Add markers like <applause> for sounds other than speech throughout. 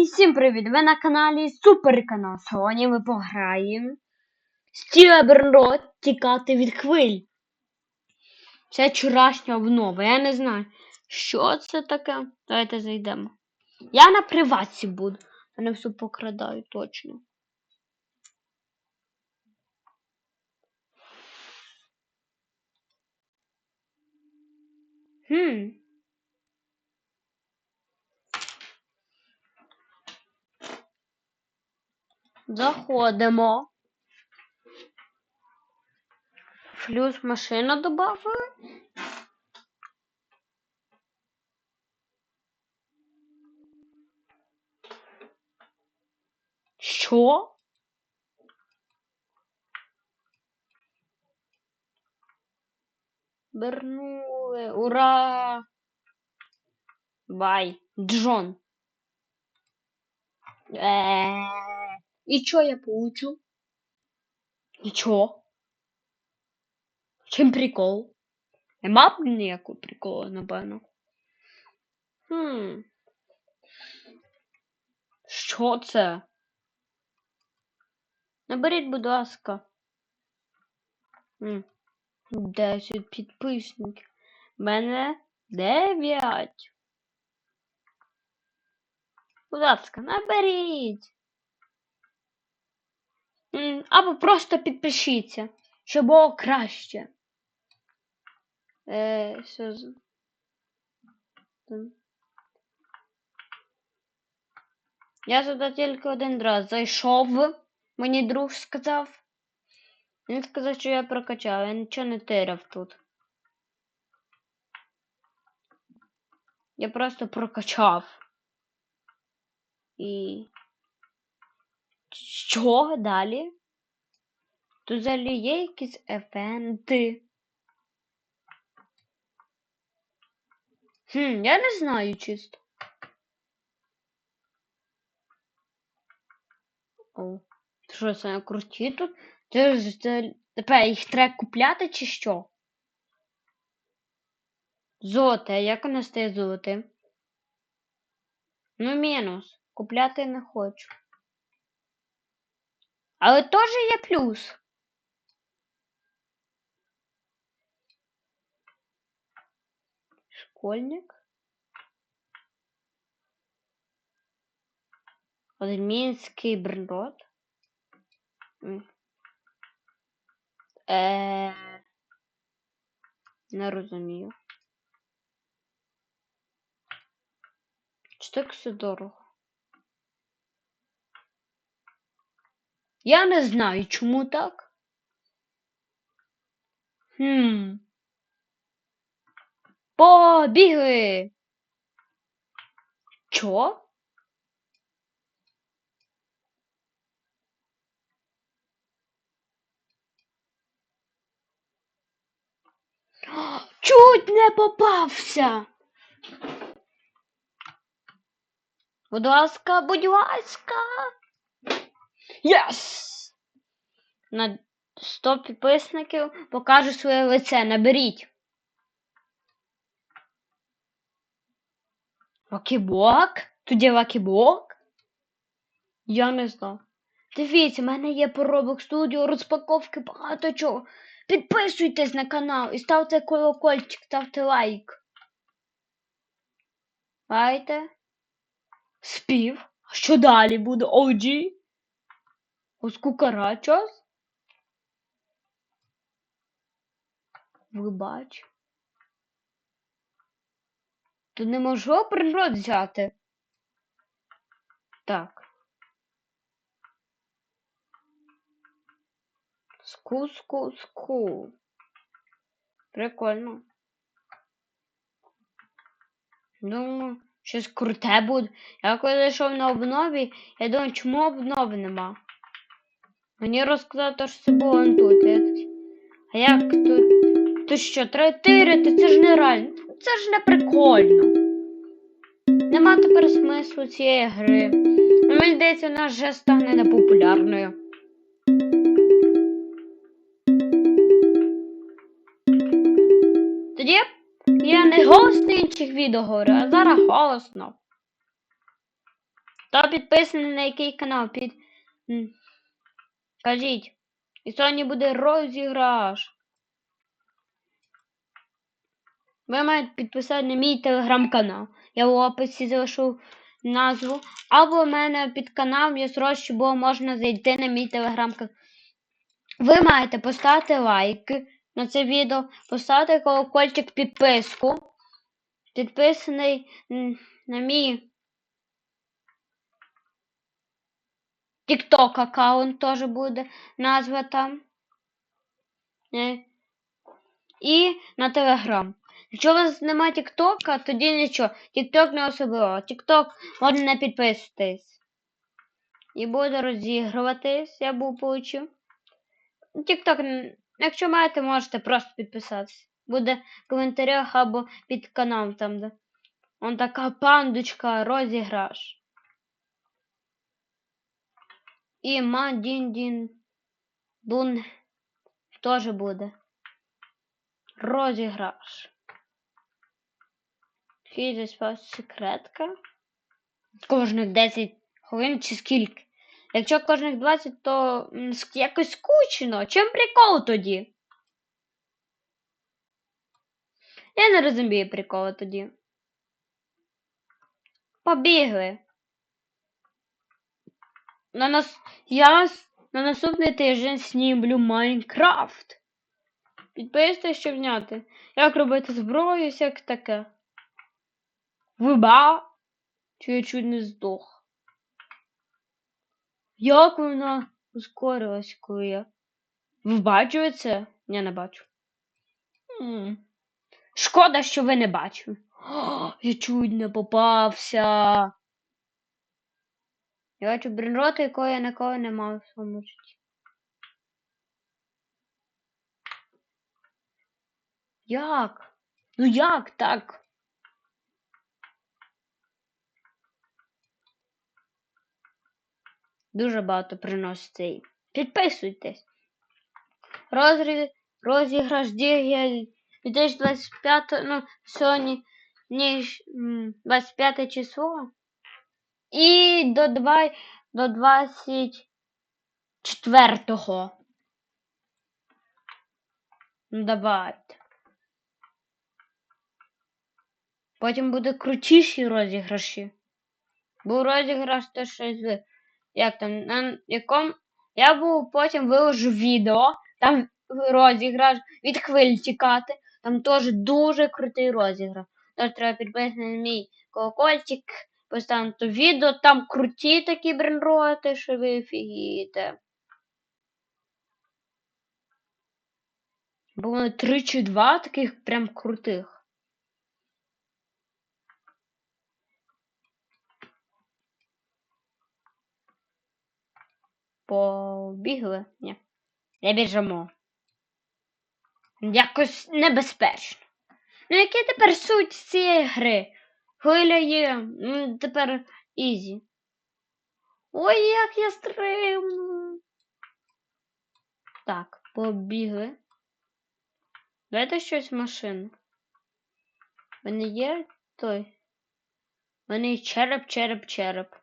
Всім привіт! Ви на каналі Суперканал. Сьогодні ми пограємо Стібернрод тікати від хвиль. Це вчорашня обнова. Я не знаю, що це таке. Давайте зайдемо. Я на приватці буду. Мене все покрадаю точно. Хм. Заходимо. Плюс машину добавили. Що? Вернули. Ура! Бай. Джон. Э, И чё я получу? Нічого. Чим прикол? Нема б ніякого приколу, напевно. Хм. Що це? Наберіть, будь ласка. Хм. 10 підписників. Мене 9. Будь ласка, наберіть. Або просто підпишіться, щоб було краще. Е, що з... Я сюди тільки один раз зайшов, мені друг сказав. Він сказав, що я прокачав, я нічого не тирав тут. Я просто прокачав. І. Що далі? Тут взагалі є якісь ефенти. Хм, я не знаю чисто. О, що це круті тут? Це ж це, тепер їх треба купляти чи що? Золоте, як воно стає золотим? Ну, мінус. Купляти не хочу. Але теж є плюс. Школьник. Адмінський брендот. Е... Не розумію. Чи так все дорого? Я не знаю, чому так. Хм. Побігли. Чо? Чуть не попався. Будь ласка, будь ласка. Єс! На 100 підписників покажу своє лице. Наберіть. Лакіблок? Тут є лакіблок? Я не знав. Дивіться, в мене є по Roblox Studio розпаковки багато чого. Підписуйтесь на канал і ставте колокольчик, ставте лайк. Давайте. Спів. А що далі буде? OG? Ось кукарачос? Ви бач. Тут не можу природу взяти. Так. Ску, ску, ску. Прикольно. Думаю, щось круте буде. Я коли зайшов на обнові, я думаю, чому обнови нема? Мені розказали, що це було он тут. А як тут? Ти що, треба тирити? Це ж не реально. Це ж не прикольно. Нема тепер смислу цієї гри. Ну, Мені здається, вона вже стане непопулярною. Тоді я не голосно інших відео говорю, а зараз голосно. Хто підписаний на який канал? Під... Кажіть. І сьогодні буде розіграш. Ви маєте підписати на мій телеграм-канал. Я в описі залишу назву. Або в мене під каналом є срочно, бо можна зайти на мій телеграм-канал. Ви маєте поставити лайк на це відео, поставити колокольчик підписку. Підписаний на мій TikTok аккаунт теж буде назва там. І на Telegram. Якщо у вас немає Тіктока, тоді нічого. Тікток не особливо. Тікток можна не підписуватись. І буде розігруватись, я був получив. Тікток, якщо маєте, можете просто підписатись. Буде в коментарях або під каналом там, де. Он така пандочка, розіграш. І Мадін Дун теж буде. Розіграш. Фізис вас секретка. Кожних 10 хвилин чи скільки. Якщо кожних 20, то якось скучно. Чим прикол тоді? Я не розумію приколу тоді. Побігли. На нас... Я на наступний тиждень снімлю Майнкрафт. Підписуйтесь, щоб зняти. Як робити зброю, всяк таке. Виба. Чи я чуть не здох. Як вона ускорилась, коли я. Ви бачили це? Я не бачу. Шкода, що ви не бачили. О, <gasps> я чуть не попався. Я бачу бренроти, якого я ніколи не мав в своєму житті. Як? Ну як так? Дуже багато приносить цей. Підписуйтесь. Розрі... Розіграш діє 2025, ну, сьогодні ніж 25 число. І до 2, до 24. Ну, давайте. Потім буде крутіші розіграші. Був розіграш теж щось. Як там, на якому. Я був потім виложу відео, там розіграш від хвиль тікати. Там теж дуже крутий розіграш. Тож треба підписати на мій колокольчик, поставити відео, там круті такі бренроти, що ви офігієте. Було три чи два таких прям крутих. Побігли? Ні. Не біжимо. Якось небезпечно. Ну, яка тепер суть цієї гри? Хвиля є. Ну, тепер ізі. Ой, як я стрибну. Так, побігли. Дайте щось в машину. Мене є той. В мене є череп, череп, череп.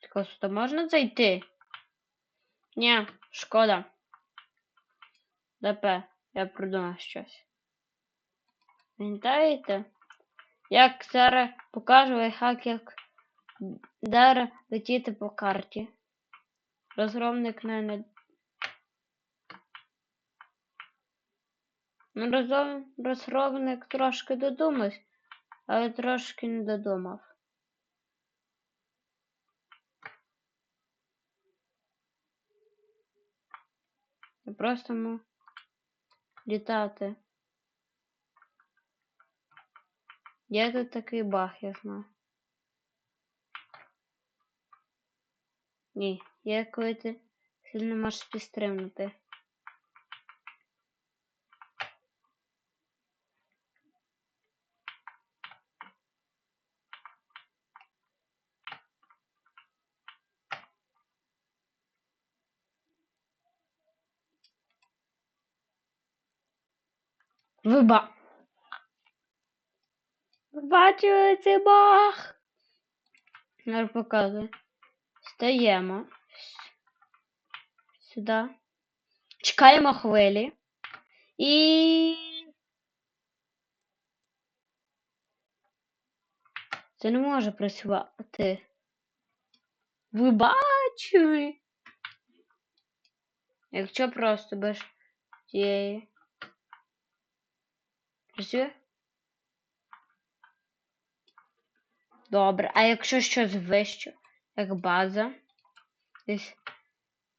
Так, сюди можна зайти? Ні, шкода. ДП, я придумав щось. Пам'ятаєте? Як зараз покажу лайфхак, як зараз летіти по карті. Розробник не. Ну, розроб... розробник трошки додумався, але трошки не додумав. Просто му літати. Є тут такий баг, я знаю. Ні, є коли ти сильно можеш підстрибнути. Виба. Бачили цей баг? Зараз показую. Стаємо. Сюди. Чекаємо хвилі. І. Це не може працювати. Ви бачили? Якщо просто без цієї. Працює? Добре, а якщо щось вище, як база, десь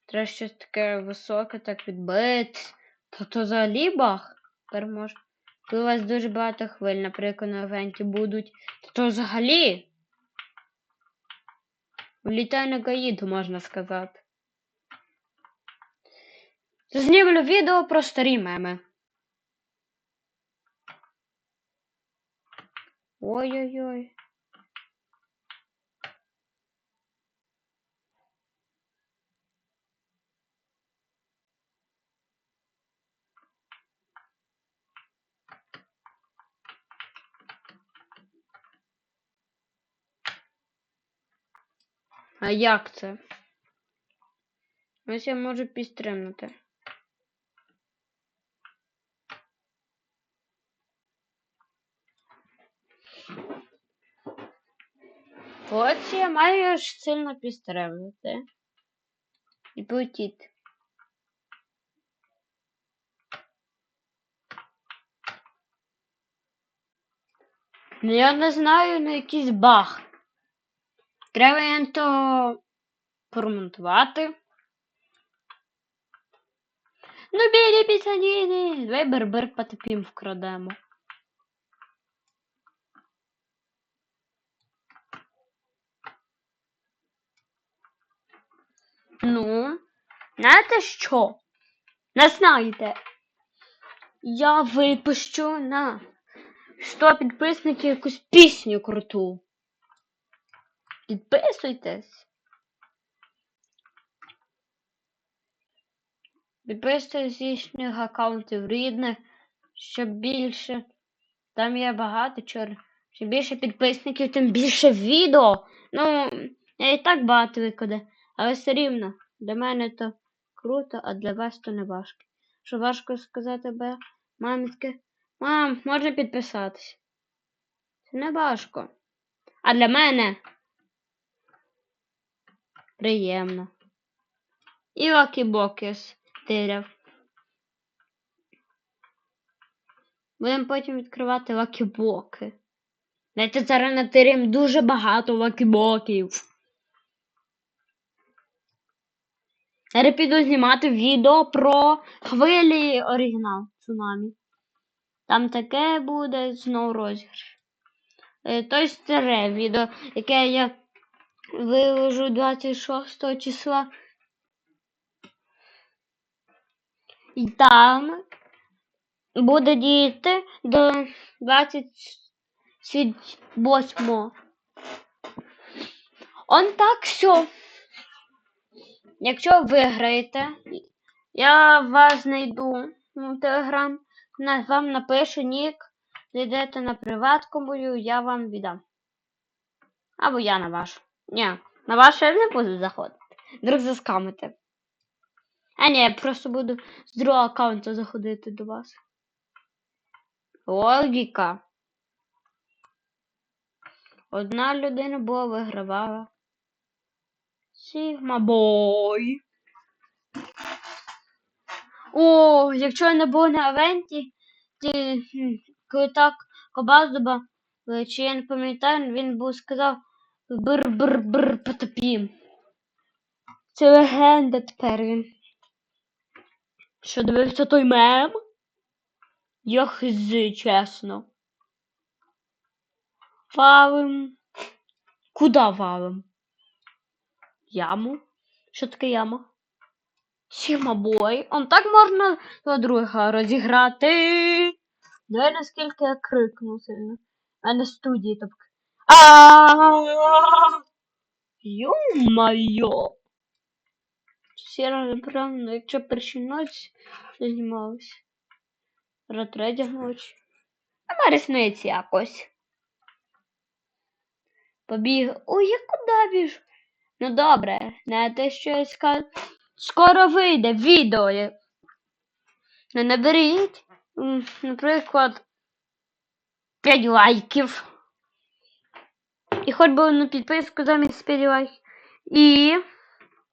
треба щось таке високе, так відбити, то то взагалі баг. Тепер може. Коли у вас дуже багато хвиль, наприклад, на івенті будуть, то, то взагалі. Влітай на гаїду, можна сказати. Знімлю відео про старі меми. Ой-ой-ой. А як це? Ось я можу підстрибнути. Ось я маю сильно підстрибнути. І полетіти. Ну я не знаю, на якийсь баг. Треба то промонтувати. Ну, білі пісаніни. Давай бербер потопім вкрадемо. Ну, знаєте що? Не знаєте. Я випущу на 100 підписників якусь пісню круту. Підписуйтесь. Підписуйтесь з їхніх аккаунтів рідних, щоб більше. Там є багато чор. Чим більше підписників, тим більше відео. Ну, я і так багато викладаю. Але все рівно, для мене то круто, а для вас то не важко. Що важко сказати би мамі мам, можна підписатись. Це не важко. А для мене приємно. І лакі-боки стиряв. Будемо потім відкривати лакі-боки. Знаєте, зараз натиряємо дуже багато лакі-боків. Зараз піду знімати відео про хвилі оригінал цунамі. Там таке буде знову розіграш. Е, Той старе відео, яке я виложу 26 числа. І там буде діяти до 28. Он так що. Якщо виграєте, я вас знайду в телеграм, вам напишу нік, зайдете на приватку мою, я вам віддам. Або я на вашу. Ні, на вашу я не буду заходити. Вдруг заскамите. А ні, я просто буду з другого аккаунту заходити до вас. Логіка. Одна людина була вигравала. Сігма бой. О, якщо я не був на евенті, ті, хм, коли так Кобаздуба, е, чи я не пам'ятаю, він був сказав бр-бр-бр потопім. Це легенда тепер він. Що дивився той мем? Я чесно. Валим. Куда валим? Яму? Що таке яма? Сіма бой. Он так можна до друга розіграти. Диви, наскільки я крикну сильно. А на студії так. А Ё-моё! Сіра неправильно, якщо перші ночі знімалась. Ретредя ночі. А різниці якось. Побіг. Ой, я куди біжу? Ну добре, не те щось ска... Скоро вийде відео. я- Ну, наберіть, наприклад, 5 лайків. І хоч би одну підписку замість 5 лайків. І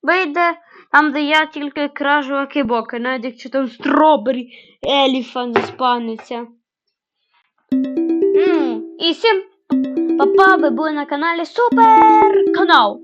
вийде там, де я тільки кражу акибоки, навіть якщо там стробері еліфан спаниться. І всім па-па, ви були на каналі Супер Канал.